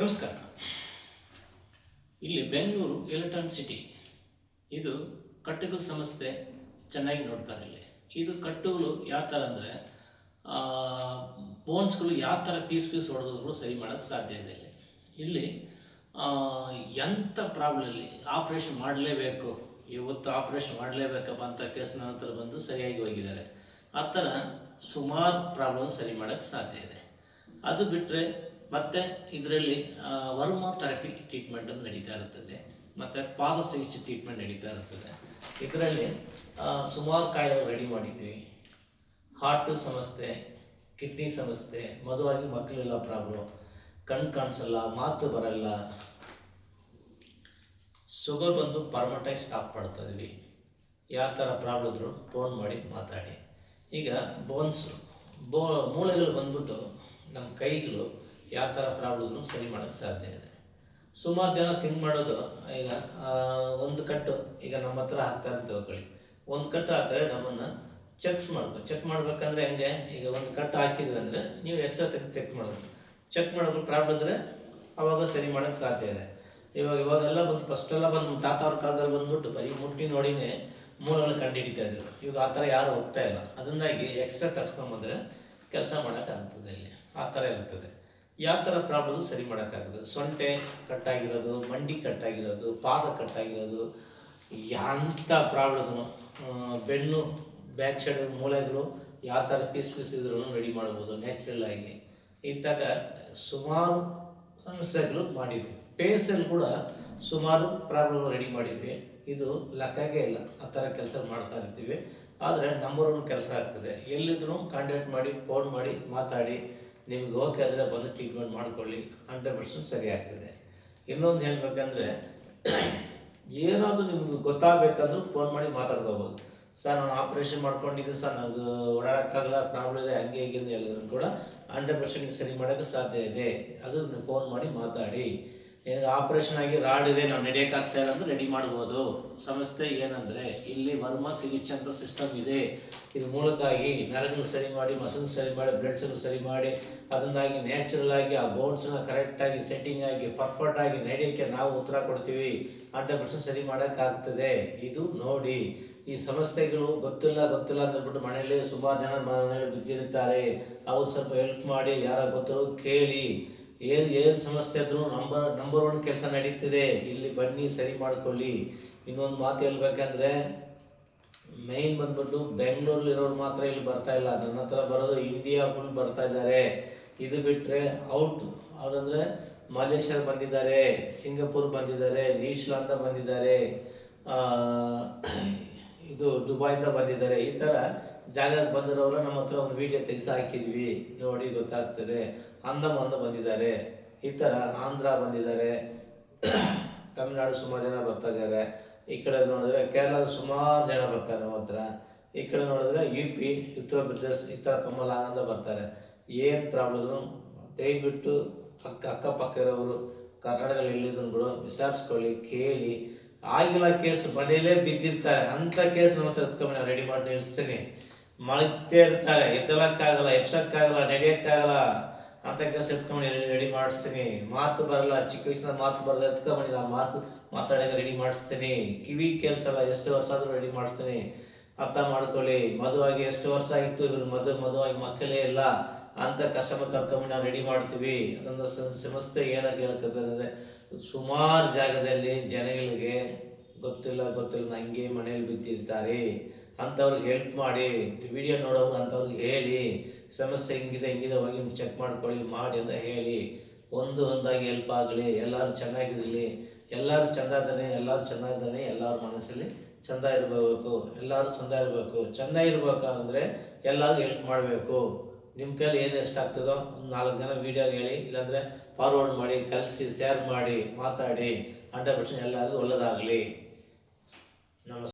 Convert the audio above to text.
ನಮಸ್ಕಾರ. ಇಲ್ಲಿ Bengaluru electron city. ಇದು ಕಟ್ಟುಗಳ ಸಂಸ್ಥೆ ಚೆನ್ನಾಗಿ ನೋಡ್ತಾರೆ ಇಲ್ಲಿ. ಇದು ಕಟ್ಟುಗಳು ಯಾವ ಥರ ಅಂದರೆ ಬೋನ್ಸ್ಗಳು ಯಾವ ಥರ ಪೀಸ್ ಪೀಸ್ ಹೊಡೆದ್ರು ಸರಿ ಮಾಡೋಕ್ಕೆ ಸಾಧ್ಯ ಇದೆ ಇಲ್ಲಿ. ಇಲ್ಲಿ ಎಂಥ ಪ್ರಾಬ್ಲಮ್ ಆಪ್ರೇಷನ್ ಮಾಡಲೇಬೇಕು. ಇವತ್ತು ಆಪ್ರೇಷನ್ ಮಾಡಲೇಬೇಕಪ್ಪ ಅಂತ ಕೇಸ್ ನಂತರ ಬಂದು ಸರಿಯಾಗಿ ಹೋಗಿದ್ದಾರೆ. ಆ ಥರ ಸುಮಾರು ಪ್ರಾಬ್ಲಮ್ ಸರಿ ಮಾಡೋಕ್ಕೆ ಸಾಧ್ಯ ಇದೆ. ಅದು ಬಿಟ್ಟರೆ ಮತ್ತೆ ಇದರಲ್ಲಿ ವರ್ಮ ಥೆರಪಿ ಟ್ರೀಟ್ಮೆಂಟ್ ಅಂತ ನಡೀತಾ ಇರುತ್ತದೆ. ಮತ್ತು ಪಾದ ಚಿಕಿತ್ಸೆ ಟ್ರೀಟ್ಮೆಂಟ್ ನಡೀತಾ ಇರುತ್ತದೆ. ಇದರಲ್ಲಿ ಸುಮಾರು ಕಾಯಿಲೆ ರೆಡಿ ಮಾಡಿದ್ವಿ. ಹಾರ್ಟ್ ಸಮಸ್ಯೆ ಕಿಡ್ನಿ ಸಮಸ್ಯೆ, ಮದುವಾಗಿ ಮಕ್ಕಳೆಲ್ಲ ಪ್ರಾಬ್ಲಮ್ ಕಣ್ಣು ಕಾಣಿಸಲ್ಲ, ಮಾತು ಬರಲ್ಲ. ಶುಗರ್ ಬಂದು ಪರ್ಮನೆಂಟಾಗಿ ಸ್ಟಾಪ್ ಮಾಡ್ತಾ ಇದ್ವಿ. ಯಾವ ಥರ ಪ್ರಾಬ್ಲಮ್ ಇದ್ರು ಫೋನ್ ಮಾಡಿ ಮಾತಾಡಿ. ಈಗ ಬೋನ್ಸ್ ಬೋ, ಮೂಳೆಗಳು ಬಂದ್ಬಿಟ್ಟು ನಮ್ಮ ಕೈಗಳು ಯಾವ ಥರ ಪ್ರಾಬ್ಲಮ್ನು ಸರಿ ಮಾಡೋಕ್ಕೆ ಸಾಧ್ಯ ಇದೆ. ಸುಮಾರು ಜನ ಥಿಂಕ್ ಮಾಡೋದು, ಈಗ ಒಂದು ಕಟ್ಟು ಈಗ ನಮ್ಮ ಹತ್ರ ಹಾಕ್ತಾರೆ ಅಂತ ತಿಳ್ಕೊಳ್ಳಿ. ಒಂದು ಕಟ್ಟು ಹಾಕ್ತಾರೆ ನಮ್ಮನ್ನು ಚೆಕ್ ಮಾಡಬೇಕು ಚೆಕ್ ಮಾಡ್ಬೇಕಂದ್ರೆ ಹೆಂಗೆ? ಈಗ ಒಂದು ಕಟ್ಟು ಹಾಕಿದ್ವಿ ಅಂದರೆ ನೀವು ಎಕ್ಸ್ಟ್ರಾ ತೆಗೆದು ಚೆಕ್ ಮಾಡಬೇಕು. ಚೆಕ್ ಮಾಡೋದು ಪ್ರಾಬ್ಲಮ್ ಅಂದರೆ ಅವಾಗ ಸರಿ ಮಾಡೋಕ್ಕೆ ಸಾಧ್ಯ ಇದೆ. ಇವಾಗ, ಇವಾಗೆಲ್ಲ ಬಂದು ಫಸ್ಟ್ ಎಲ್ಲ ಬಂದು ತಾತ ಅವ್ರ ಕಾಲದಲ್ಲಿ ಬಂದುಬಿಟ್ಟು ಬರೀ ಮುಟ್ಟಿ ನೋಡಿನೇ ಮೂಲಗಳು ಕಂಡುಹಿಡಿತಾ ಇದ್ರು. ಇವಾಗ ಆ ಥರ ಯಾರು ಹೋಗ್ತಾ ಇಲ್ಲ. ಅದರಿಂದಾಗಿ ಎಕ್ಸ್ಟ್ರಾ ತಗ್ಸ್ಕೊಂಬಂದ್ರೆ ಕೆಲಸ ಮಾಡೋಕ್ಕಾಗ್ತದೆ ಇಲ್ಲಿ. ಆ ಥರ ಇರ್ತದೆ. ಯಾವ ಥರ ಪ್ರಾಬ್ಲಮ್ ಸರಿ ಮಾಡೋಕ್ಕಾಗ್ತದೆ ಸೊಂಟೆ ಕಟ್ಟಾಗಿರೋದು, ಮಂಡಿ ಕಟ್ಟಾಗಿರೋದು, ಪಾದ ಕಟ್ಟಾಗಿರೋದು ಎಂಥ ಪ್ರಾಬ್ಲಮ್ ಬೆನ್ನು ಬ್ಯಾಕ್ ಸೈಡ್ ಮೂಳೆಗಳು ಯಾವ ಥರ ಪೀಸ್ ಪೀಸ್ ಇದ್ರೂ ರೆಡಿ ಮಾಡ್ಬೋದು ನ್ಯಾಚುರಲ್ ಆಗಿ. ಇದ್ದಾಗ ಸುಮಾರು ಸಮಸ್ಯೆಗಳು ಮಾಡಿದ್ವಿ. ಪೇಸಲ್ಲಿ ಕೂಡ ಸುಮಾರು ಪ್ರಾಬ್ಲಮ್ ರೆಡಿ ಮಾಡಿದ್ವಿ. ಇದು ಲೆಕ್ಕಾಗೆ ಇಲ್ಲ. ಆ ಥರ ಕೆಲಸ ಮಾಡ್ತಾ ಇರ್ತೀವಿ. ಆದರೆ ನಂಬರ್ ಒನ್ ಕೆಲಸ ಆಗ್ತದೆ. ಎಲ್ಲಿದ್ರು ಕಾಂಟ್ಯಾಕ್ಟ್ ಮಾಡಿ ಫೋನ್ ಮಾಡಿ, ಮಾತಾಡಿ ನಿಮ್ಗೆ ಓಕೆ ಆದರೆ ಬಂದು ಟ್ರೀಟ್ಮೆಂಟ್ ಮಾಡ್ಕೊಳ್ಳಿ ಹಂಡ್ರೆಡ್ ಪರ್ಸೆಂಟ್ ಸರಿ ಆಗ್ತದೆ. ಇನ್ನೊಂದು ಹೇಳ್ಬೇಕಂದ್ರೆ, ಏನಾದರೂ ನಿಮ್ಗೆ ಗೊತ್ತಾಗಬೇಕಂದ್ರೂ ಫೋನ್ ಮಾಡಿ ಮಾತಾಡ್ಕೋಬೋದು. ಸರ್, ನಾನು ಆಪ್ರೇಷನ್ ಮಾಡ್ಕೊಂಡಿದ್ದೀನಿ, ಸರ್ ನನಗೆ ಓಡಾಡೋಕ್ಕಾಗಲ್ಲ ಪ್ರಾಬ್ಲಮ್ ಇದೆ, ಹಂಗೆ ಹೀಗೆ ಅಂತ ಹೇಳಿದ್ರು ಕೂಡ ಹಂಡ್ರೆಡ್ ಪರ್ಸೆಂಟ್ ಸರಿ ಮಾಡೋಕ್ಕೆ ಸಾಧ್ಯ ಇದೆ. ಅದು ಫೋನ್ ಮಾಡಿ ಮಾತಾಡಿ. ಆಪ್ರೇಷನ್ ಆಗಿ ರಾಡ್ ಇದೆ, ನಾವು ನಡೆಯೋಕ್ಕಾಗ್ತಾ ಇಲ್ಲ ಅಂದ್ರೆ ರೆಡಿ ಮಾಡ್ಬೋದು. ಸಮಸ್ಯೆ ಏನಂದರೆ, ಇಲ್ಲಿ ವರ್ಮ ಸಿಗಿಚ್ ಅಂತ ಸಿಸ್ಟಮ್ ಇದೆ. ಇದ್ರ ಮೂಲಕವಾಗಿ ನರಗಳು ಸರಿ ಮಾಡಿ ಮಸಲ್ ಸರಿ ಮಾಡಿ ಬ್ಲಡ್ಸ್ ಸರಿ ಮಾಡಿ, ಅದನ್ನಾಗಿ ನ್ಯಾಚುರಲ್ ಆಗಿ ಆ ಬೋನ್ಸ್ನ ಕರೆಕ್ಟಾಗಿ ಸೆಟ್ಟಿಂಗ್ ಆಗಿ ಪರ್ಫೆಕ್ಟ್ ಆಗಿ ನಡೆಯೋಕ್ಕೆ ನಾವು ಉತ್ತರ ಕೊಡ್ತೀವಿ. ಹಂಡ್ರೆಡ್ ಪರ್ಸೆಂಟ್ ಸರಿ ಮಾಡೋಕ್ಕಾಗ್ತದೆ. ಇದು ನೋಡಿ. ಈ ಸಮಸ್ಯೆಗಳು ಗೊತ್ತಿಲ್ಲ ಗೊತ್ತಿಲ್ಲ ಅಂದ್ಬಿಟ್ಟು ಮನೆಯಲ್ಲಿ ಸುಮಾರು ಜನ ಮನೆಯಲ್ಲಿ ಬಿದ್ದಿರುತ್ತಾರೆ. ಅವ್ರು ಸ್ವಲ್ಪ ಹೆಲ್ಪ್ ಮಾಡಿ ಯಾರ ಗೊತ್ತಿರೋ ಕೇಳಿ. ಏನು ಏನು ಸಮಸ್ಯೆ ಆದರೂ ನಂಬರ್ ನಂಬರ್ ಒನ್ ಕೆಲಸ ನಡೀತಿದೆ. ಇಲ್ಲಿ ಬನ್ನಿ, ಸರಿ ಮಾಡ್ಕೊಳ್ಳಿ. ಇನ್ನೊಂದು ಮಾತು ಹೇಳ್ಬೇಕಂದ್ರೆ ಮೈನ್ ಬಂದ್ಬಿಟ್ಟು ಬೆಂಗಳೂರಲ್ಲಿರೋರು ಮಾತ್ರ ಇಲ್ಲಿ ಬರ್ತಾ ಇಲ್ಲ. ನನ್ನ ಹತ್ರ ಬರೋದು ಇಂಡಿಯಾ ಫುಲ್ ಬರ್ತಾ ಇದ್ದಾರೆ. ಇದು ಬಿಟ್ಟರೆ ಔಟ್ ಅವ್ರಂದ್ರೆ ಮಲೇಷ್ಯಾ ಬಂದಿದ್ದಾರೆ, ಸಿಂಗಪುರ್ ಬಂದಿದ್ದಾರೆ ನ್ಯೂಜಿಲಾಂದ ಬಂದಿದ್ದಾರೆ ಇದು ದುಬೈಯಿಂದ ಬಂದಿದ್ದಾರೆ. ಈ ಥರ ಜಾಗಕ್ಕೆ ಬಂದಿರೋರು ನಮ್ಮ ಹತ್ರ ಒಂದು ವಿಡಿಯೋ ತೆಗೆಸಿ ಹಾಕಿದ್ವಿ. ನೋಡಿ ಗೊತ್ತಾಗ್ತದೆ. ಅಂದಮಾನ ಬಂದಿದ್ದಾರೆ. ಈ ಥರ ಆಂಧ್ರ ಬಂದಿದ್ದಾರೆ. ತಮಿಳ್ನಾಡು ಸುಮಾರು ಜನ ಬರ್ತಾ ಇದ್ದಾರೆ. ಈ ಕಡೆ ನೋಡಿದ್ರೆ ಕೇರಳದ ಸುಮಾರು ಜನ ಬರ್ತಾರೆ ನಮ್ಮ ಹತ್ರ. ಈ ಕಡೆ ನೋಡಿದ್ರೆ ಯು ಪಿ ಉತ್ತರ ಪ್ರದೇಶ ಈ ಥರ ತುಂಬ ಲಾಂಗಿಂದ ಬರ್ತಾರೆ. ಏನು ಪ್ರಾಬ್ಲಮ್ ದಯವಿಟ್ಟು ಅಕ್ಕ ಅಕ್ಕಪಕ್ಕ ಇರೋರು ಕರ್ನಾಟಕದಲ್ಲಿ ಎಲ್ಲಿದ್ರು ಕೂಡ ವಿಚಾರಿಸ್ಕೊಳ್ಳಿ, ಕೇಳಿ. ಆಗಿಲ್ಲ ಕೇಸ್ ಮನೆಯಲ್ಲೇ ಬಿದ್ದಿರ್ತಾರೆ. ಅಂಥ ಕೇಸ್ ನಮ್ಮ ಹತ್ರ ನಾವು ರೆಡಿ ಮಾಡಿ ನಿಲ್ಲಿಸ್ತೀನಿ ಮಳಗ್ತೇ ಇರ್ತಾರೆ ಎದ್ದಲಕ್ಕಾಗಲ್ಲ ಎಪ್ಸಕ್ಕಾಗಲ್ಲ ನಡೆಯೋಕ್ಕಾಗಲ್ಲ ಅಂತ ಕೆಲಸ ಎತ್ಕೊಂಡು ರೆಡಿ ಮಾಡಿಸ್ತೀನಿ. ಮಾತು ಬರಲ್ಲ, ಚಿಕ್ಕ ವಯಸ್ಸಿನ ಮಾತು ಬರಲ್ಲ ಎತ್ಕೊಂಬಂದು ನಾನು ಮಾತು ಮಾತಾಡೋಕೆ ರೆಡಿ ಮಾಡಿಸ್ತೀನಿ. ಕಿವಿ ಕೆಲಸ ಅಲ್ಲ, ಎಷ್ಟು ವರ್ಷ ಆದರೂ ರೆಡಿ ಮಾಡಿಸ್ತೀನಿ. ಅರ್ಥ ಮಾಡ್ಕೊಳ್ಳಿ, ಮದುವಾಗಿ ಎಷ್ಟು ವರ್ಷ ಆಗಿತ್ತು ಇವ್ರ ಮದುವೆ, ಮದುವಾಗಿ ಮಕ್ಕಳೇ ಇಲ್ಲ ಅಂತ ಕಸ್ಟಮರ್ ಕರ್ಕೊಂಡು ನಾವು ರೆಡಿ ಮಾಡ್ತೀವಿ. ಅದೊಂದು ಸಮಸ್ಯೆ ಏನಕ್ಕೆ ಹೇಳ್ಕೊಂಡ್ರೆ ಸುಮಾರು ಜಾಗದಲ್ಲಿ ಜನಗಳಿಗೆ ಗೊತ್ತಿಲ್ಲ ಗೊತ್ತಿಲ್ಲ ಹಂಗೆ ಮನೇಲಿ ಬಿದ್ದಿರ್ತಾರೆ ಅಂಥವ್ರಿಗೆ ಹೆಲ್ಪ್ ಮಾಡಿ ವಿಡಿಯೋ ನೋಡೋರು ಅಂಥವ್ರಿಗೆ ಹೇಳಿ, ಸಮಸ್ಯೆ ಹಿಂಗಿದೆ ಹಿಂಗಿದೆ ಹೋಗಿ ಚೆಕ್ ಮಾಡ್ಕೊಳ್ಳಿ, ಮಾಡಿ ಅಂತ ಹೇಳಿ, ಒಂದು ಒಂದಾಗಿ ಹೆಲ್ಪ್ ಆಗಲಿ, ಎಲ್ಲರೂ ಚೆನ್ನಾಗಿರಲಿ, ಎಲ್ಲರೂ ಚಂದ ಇದ್ದಾನೆ ಎಲ್ಲರೂ ಚೆನ್ನಾಗಿದ್ದಾನೆ ಎಲ್ಲರ ಮನಸ್ಸಲ್ಲಿ ಚಂದ ಇರಬೇಕು, ಎಲ್ಲರೂ ಚಂದ ಇರಬೇಕು. ಚೆಂದ ಇರಬೇಕಂದ್ರೆ ಎಲ್ಲರೂ ಹೆಲ್ಪ್ ಮಾಡಬೇಕು. ನಿಮ್ಮ ಕೈಯಲ್ಲಿ ಏನು ಎಷ್ಟಾಗ್ತದೋ ಒಂದು ನಾಲ್ಕು ಜನ ವೀಡಿಯೋ ಹೇಳಿ, ಇಲ್ಲಾಂದರೆ ಫಾರ್ವರ್ಡ್ ಮಾಡಿ, ಕಲಿಸಿ ಶೇರ್ ಮಾಡಿ, ಮಾತಾಡಿ ಹಂಡ್ರೆಡ್ ಪರ್ಸೆಂಟ್ ಎಲ್ಲರಿಗೂ ಒಳ್ಳೆಯದಾಗಲಿ ನಮಸ್ತೆ